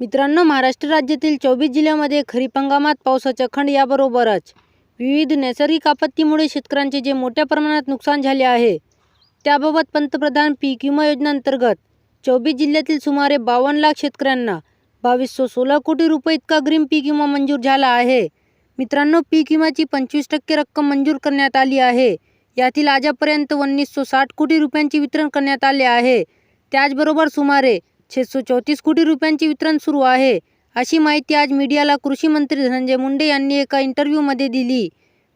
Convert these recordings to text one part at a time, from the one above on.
मित्रांनो महाराष्ट्र राज्यातील चोवीस जिल्ह्यामध्ये खरीप हंगामात पावसाच्या खंड याबरोबरच विविध नैसर्गिक आपत्तीमुळे शेतकऱ्यांचे जे मोठ्या प्रमाणात नुकसान झाले आहे त्याबाबत पंतप्रधान पीक विमा योजनेअंतर्गत चोवीस जिल्ह्यातील सुमारे बावन्न लाख शेतकऱ्यांना बावीसशे सोळा कोटी रुपये इतका ग्रीन पीक विमा मंजूर झाला आहे. मित्रांनो पीक विम्याची पंचवीस टक्के रक्कम मंजूर करण्यात आली आहे. यातील आजपर्यंत उन्नीसशे साठ कोटी रुपयांचे वितरण करण्यात आले आहे. त्याचबरोबर सुमारे छेसो चौतीस कोटी रुपयांचे वितरण सुरू आहे. अशी माहिती आज मीडियाला कृषी मंत्री धनंजय मुंडे यांनी एका इंटरव्ह्यूमध्ये दिली.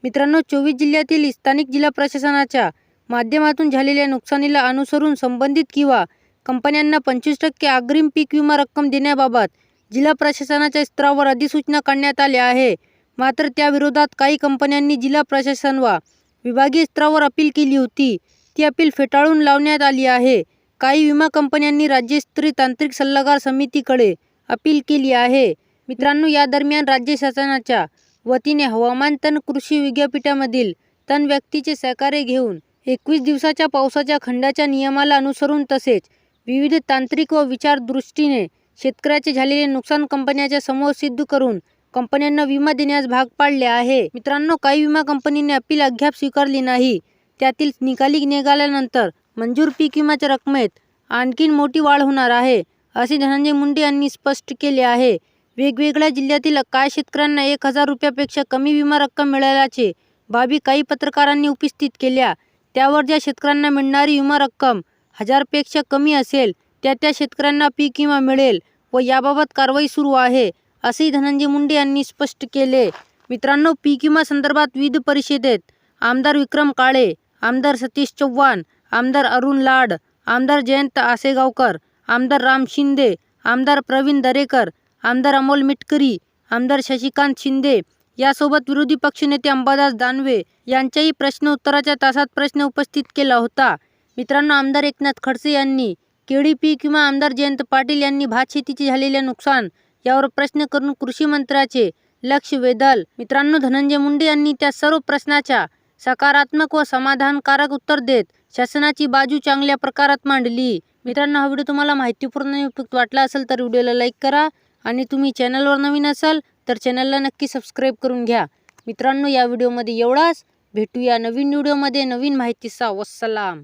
मित्रांनो चोवीस जिल्ह्यातील स्थानिक जिल्हा प्रशासनाच्या माध्यमातून झालेल्या नुकसानीला अनुसरून संबंधित किंवा कंपन्यांना पंचवीस टक्के अग्रिम पीक विमा रक्कम देण्याबाबत जिल्हा प्रशासनाच्या स्तरावर अधिसूचना काढण्यात आल्या आहे. मात्र त्याविरोधात काही कंपन्यांनी जिल्हा प्रशासन वा विभागीय स्तरावर अपील केली होती. ती अपील फेटाळून लावण्यात आली आहे. काही विमा कंपन्यांनी राज्यस्तरीय तांत्रिक सल्लागार समितीकडे अपील केली आहे. मित्रांनो या दरम्यान राज्य शासनाच्या वतीने हवामान तण कृषी विद्यापीठामधील तण व्यक्तीचे सहकार्य घेऊन एकवीस दिवसाच्या पावसाच्या खंडाच्या नियमाला अनुसरून तसेच विविध तांत्रिक व विचारदृष्टीने शेतकऱ्याचे झालेले नुकसान कंपन्यांच्या समोर सिद्ध करून कंपन्यांना विमा देण्यास भाग पाडले आहे. मित्रांनो काही विमा कंपनीने अपील अद्याप स्वीकारली नाही. त्यातील निकाली निघाल्यानंतर मंजूर पीक विम्याच्या रकमेत आणखीन मोठी वाढ होणार आहे असे धनंजय मुंडे यांनी स्पष्ट केले आहे. वेगवेगळ्या जिल्ह्यातील काय शेतकऱ्यांना एक हजार रुपयापेक्षा कमी विमा रक्कम मिळाल्याचे बाबी काही पत्रकारांनी उपस्थित केल्या. त्यावर ज्या शेतकऱ्यांना मिळणारी विमा रक्कम हजारपेक्षा कमी असेल त्या त्या शेतकऱ्यांना पीक विमा मिळेल व याबाबत कारवाई सुरू आहे असेही धनंजय मुंडे यांनी स्पष्ट केले. मित्रांनो पीक विमा संदर्भात विविध परिषदेत आमदार विक्रम काळे आमदार सतीश चव्हाण आमदार अरुण लाड आमदार जयंत आसेगावकर आमदार राम शिंदे आमदार प्रवीण दरेकर आमदार अमोल मिटकरी आमदार शशिकांत शिंदे यासोबत विरोधी पक्षनेते अंबादास दानवे यांच्याही प्रश्न उत्तराच्या तासात प्रश्न उपस्थित केला होता. मित्रांनो आमदार एकनाथ खडसे यांनी केळी पी किंवा आमदार जयंत पाटील यांनी भात शेतीचे झालेले नुकसान यावर प्रश्न करून कृषी मंत्र्याचे लक्ष वेधल. मित्रांनो धनंजय मुंडे यांनी त्या सर्व प्रश्नाच्या सकारात्मक व समाधानकारक उत्तर देत शासनाची बाजू चांगल्या प्रकारात मांडली. मित्रांनो हा व्हिडिओ तुम्हाला माहितीपूर्ण आणि उपयुक्त वाटला असेल तर व्हिडिओला लाईक करा आणि तुम्ही चॅनलवर नवीन असाल तर चॅनलला नक्की सबस्क्राईब करून घ्या. मित्रांनो या व्हिडिओमध्ये एवढाच. भेटूया नवीन व्हिडिओमध्ये. नवीन माहितीचा वस्सलाम.